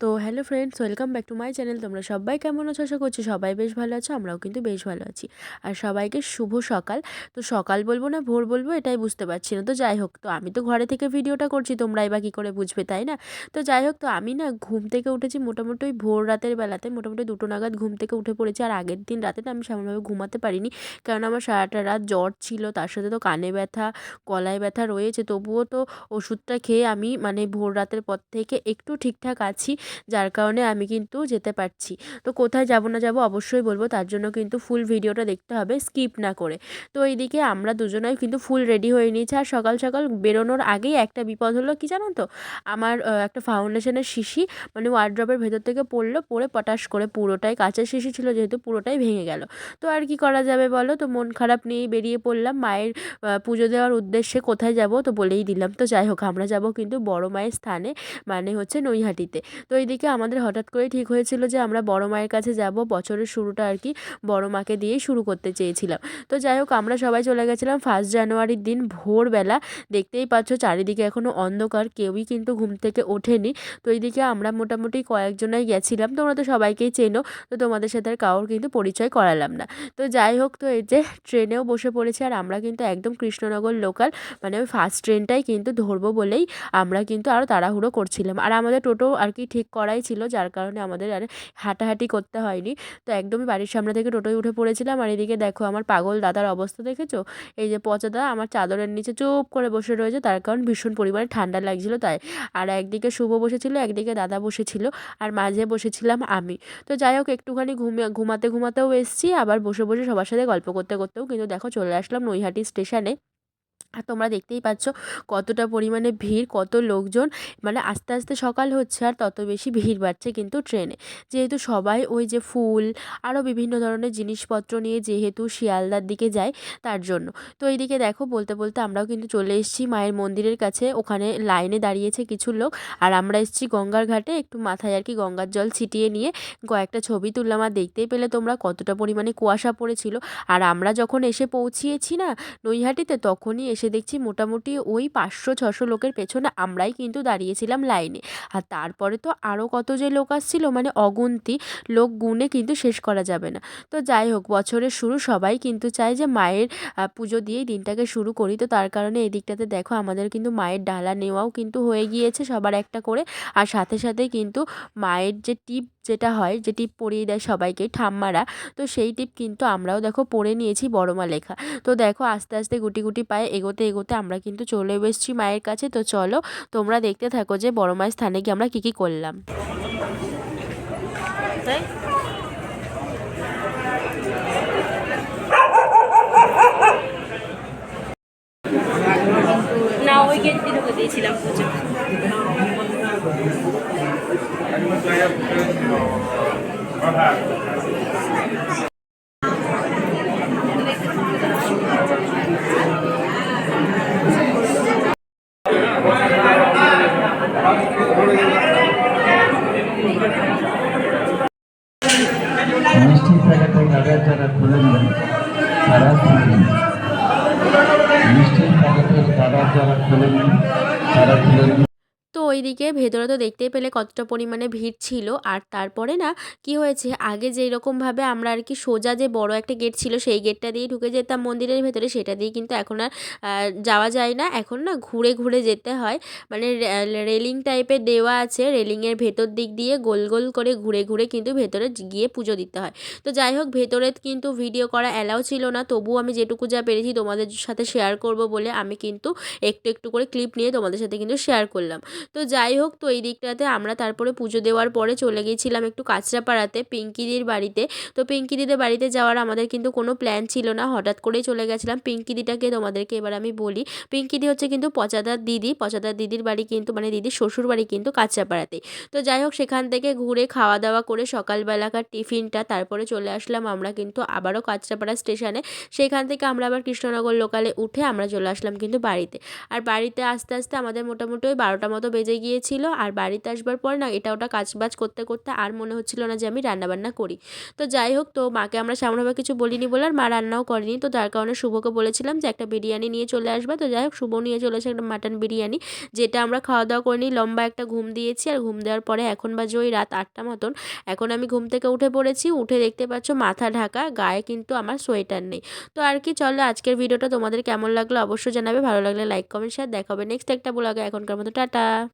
তো hello friends welcome back to my channel তোমরা সবাই কেমন আছো? আশা করছি সবাই বেশ ভালো আছো, আমরাও কিন্তু বেশ ভালো আছি। আর সবাইকে শুভ সকাল। তো সকাল বলব না, ভোর বলব, এটাই বুঝতে পারছি না। তো যাই হোক, তো আমি তো ঘরে থেকে ভিডিওটা করছি তোমরা এবার কী করে বুঝবে, তাই না? তো যাই হোক, তো আমি না ঘুম থেকে উঠেছি মোটামুটি ভোর রাতের বেলাতে, মোটামুটি দুটো নাগাদ ঘুম থেকে উঠে পড়েছি। আর আগের দিন রাতে তো আমি সেমনভাবে ঘুমাতে পারিনি, কারণ আমার সারাটা রাত জ্বর ছিল, তার সাথে তো কানে ব্যথা, গলায় ব্যথা রয়েছে। তবুও তো ওষুধটা খেয়ে আমি মানে ভোর রাতের পর থেকে একটু ঠিকঠাক আছি। যার কারণে আমি কিন্তু যেতে পারছি। তো কোথায় যাব না যাব অবশ্যই বলব, তার জন্য কিন্তু ফুল ভিডিওটা দেখতে হবে স্কিপ না করে। তো এইদিকে আমরা দুজনেই কিন্তু ফুল রেডি হয়ে নিয়েছি। আর সকাল সকাল বেরোনোর আগেই একটা বিপদ হলো, কি জানো তো? আমার একটা ফাউন্ডেশনের শিশি মানে ওয়ার্ড্রপের ভেতর থেকে পড়ল, পড়ে পটাশ করে পুরোটাই কাঁচের শিশি ছিল যেহেতু পুরোটাই ভেঙে গেল। তো আর কি করা যাবে বলো? তো মন খারাপ নিয়েই বেরিয়ে পড়লাম। মায়ের পুজো দেওয়ার উদ্দেশ্যে কোথায় যাব তো বলেই দিলাম। তো যাই হোক, আমরা যাব কিন্তু বড় মায়ের স্থানে মানে হচ্ছে নৈহাটিতে। তো এইদিকে আমাদের হঠাৎ করে ঠিক হয়েছিল যে আমরা বড় মায়ের কাছে যাব, বছরের শুরুটা আর কি বড় মাকে দিয়েই শুরু করতে চেয়েছিলাম। তো যাই হোক, আমরা সবাই চলে গেছিলাম ফার্স্ট জানুয়ারির দিন ভোরবেলা। দেখতেই পাচ্ছ চারিদিকে এখনও অন্ধকার, কেউই কিন্তু ঘুম থেকে ওঠেনি। তো এইদিকে আমরা মোটামুটি কয়েকজনাই গেছিলাম, তোমরা তো সবাইকেই চেনো, তো তোমাদের সাথে আর কারোর কিন্তু পরিচয় করালাম না। তো যাই হোক, তো এই যে ট্রেনেও বসে পড়েছি আর আমরা কিন্তু একদম কৃষ্ণনগর লোকাল মানে ওই ফার্স্ট ট্রেনটাই কিন্তু ধরবো বলেই আমরা কিন্তু আরও তাড়াহুড়ো করছিলাম। আর আমাদের টোটো আর কি ঠিক করাই ছিল, যার কারণে আমাদের আর হাঁটাহাঁটি করতে হয়নি। তো একদমই বাড়ির সামনে থেকে টোটোয় উঠে পড়েছিলাম আর এদিকে দেখো আমার পাগল দাদার অবস্থা দেখেছ? এই যে পচা দাদা আমার চাদরের নিচে চুপ করে বসে রয়েছে, তার কারণ ভীষণ পরিমাণে ঠান্ডা লাগছিল তাই। আর একদিকে শুভ বসেছিল, একদিকে দাদা বসেছিল আর মাঝে বসেছিলাম আমি। তো যাই হোক, একটুখানি ঘুমিয়ে ঘুমাতে, ঘুমাতেও এসছি, আবার বসে বসে সবার সাথে গল্প করতে, করতেও কিন্তু দেখো চলে আসলাম নৈহাটি স্টেশনে। আর তোমরা দেখতেই পাচ্ছ কতটা পরিমাণে ভিড়, কত লোকজন। মানে আস্তে আস্তে সকাল হচ্ছে আর তত বেশি ভিড় বাড়ছে কিন্তু ট্রেনে। যেহেতু সবাই ওই যে ফুল আরও বিভিন্ন ধরনের জিনিসপত্র নিয়ে যেহেতু শিয়ালদার দিকে যায় তার জন্য। তো এইদিকে দেখো বলতে বলতে আমরাও কিন্তু চলে এসেছি মায়ের মন্দিরের কাছে। ওখানে লাইনে দাঁড়িয়েছে কিছু লোক। আর আমরা এসেছি গঙ্গার ঘাটে একটু মাথায় আর কি গঙ্গার জল ছিটিয়ে নিয়ে কয়েকটা ছবি তুললাম। আর দেখতেই পেলে তোমরা কতটা পরিমাণে কুয়াশা পড়েছিল। আর আমরা যখন এসে পৌঁছিয়েছি না নৈহাটিতে, তখনই এসে দেখছি মোটামুটি ওই পাঁচশো, ছশো লোকের পেছনে আমরাই কিন্তু দাঁড়িয়েছিলাম লাইনে। আর তারপরে তো আরও কত যে লোক আসছিল মানে অগুন্তি লোক গুনে কিন্তু শেষ করা যাবে না। তো যাই হোক, বছরের শুরু সবাই কিন্তু চায় যে মায়ের পুজো দিয়েই দিনটাকে শুরু করি। তো তার কারণে এদিকটাতে দেখো আমাদের কিন্তু মায়ের ডালা নেওয়াও কিন্তু হয়ে গিয়েছে সবার একটা করে। আর সাথে সাথে কিন্তু মায়ের যে টিপ যেটা হয়, যে টিপ পরিয়ে দেয় সবাইকে, ঠাম্মারা, তো সেই টিপ কিন্তু আমরাও দেখো পরে নিয়েছি বড়মা লেখা। তো দেখো আস্তে আস্তে গুটি গুটি পায়ে এগোতে এগোতে এগোতে আমরা কিন্তু চলে এসেছি মায়ের কাছে। তো চলো তোমরা দেখতে থাকো যে বড় মায়ের স্থানে গিয়ে আমরা কী কী করলাম। না ওই গেট দিয়ে ঢুকে দিয়েছিলাম। পুজো নেন তারা খুলে মিষ্টির প্যাকেটের কাগজ যারা খুলেন তারা খুলেন তো ওইদিকে ভেতরে তো দেখতেই পেলে কতটা পরিমাণে ভিড় ছিল। আর তারপরে না, কি হয়েছে? আগে যেই রকমভাবে আমরা আর কি সোজা যে বড় একটা গেট ছিল, সেই গেটটা দিয়ে ঢুকে যেতাম মন্দিরের ভেতরে, সেটা দিয়ে কিন্তু এখন আর যাওয়া যায় না। এখন না ঘুরে ঘুরে যেতে হয়। মানে রেলিং টাইপের দেওয়া আছে। রেলিংয়ের ভেতর দিক দিয়ে গোল গোল করে ঘুরে ঘুরে কিন্তু ভেতরে গিয়ে পুজো দিতে হয়। তো যাই হোক, ভেতরে কিন্তু ভিডিও করা অ্যালাউ ছিল না। তবুও আমি যেটুকু যা পেরেছি তোমাদের সাথে শেয়ার করব বলে আমি কিন্তু একটু একটু করে ক্লিপ নিয়ে তোমাদের সাথে কিন্তু শেয়ার করলাম। তো যাই হোক, তো এই দিকটাতে আমরা তারপরে পুজো দেওয়ার পরে চলে গিয়েছিলাম একটু কাঁচরাপাড়াতে, পিঙ্কিদির বাড়িতে। তো পিঙ্কিদিদের বাড়িতে যাওয়ার আমাদের কিন্তু কোনো প্ল্যান ছিল না। হঠাৎ করেই চলে গেছিলাম। পিঙ্কিদিটাকে তোমাদেরকে এবার আমি বলি, পিঙ্কিদি হচ্ছে কিন্তু পচাদার দিদি। পচাদার দিদির বাড়ি কিন্তু মানে দিদির শ্বশুর বাড়ি কিন্তু কাঁচরাপাড়াতে তো যাই হোক, সেখান থেকে ঘুরে খাওয়া দাওয়া করে সকালবেলাকার টিফিনটা তারপরে চলে আসলাম আমরা কিন্তু আবারও কাঁচরাপাড়া স্টেশনে। সেখান থেকে আমরা আবার কৃষ্ণনগর লোকালে উঠে আমরা চলে আসলাম কিন্তু বাড়িতে। আর বাড়িতে আস্তে আস্তে আমাদের মোটামুটি ওই বারোটা মতো বেজে হয়ে গিয়েছিল আর বাড়িতে আসবার পর না এটা ওটা কাজ বাজ করতে করতে আর মনে হচ্ছিল না যে আমি রান্নাবান্না করি। তো যাই হোক, তো মাকে আমরা সেমনভাবে কিছু বলিনি বলে আর মা রান্নাও করেনি। তো তার কারণে শুভকে বলেছিলাম যে একটা বিরিয়ানি নিয়ে চলে আসবে। তো যাই হোক, শুভ নিয়ে চলেছে একটা মাটন বিরিয়ানি, যেটা আমরা খাওয়া দাওয়া করে নিই। লম্বা একটা ঘুম দিয়েছি আর ঘুম দেওয়ার পরে এখন বাজে ওই রাত আটটা মতন। এখন আমি ঘুম থেকে উঠে পড়েছি। উঠে দেখতে পাচ্ছ মাথা ঢাকা, গায়ে কিন্তু আমার সোয়েটার নেই। তো আর কি, চলো আজকের ভিডিওটা তোমাদের কেমন লাগল অবশ্যই জানাবে। ভালো লাগলে লাইক, কমেন্ট শেয়ার দেখাবে নেক্সট একটা ব্লগে। এখনকার মতো টাটা।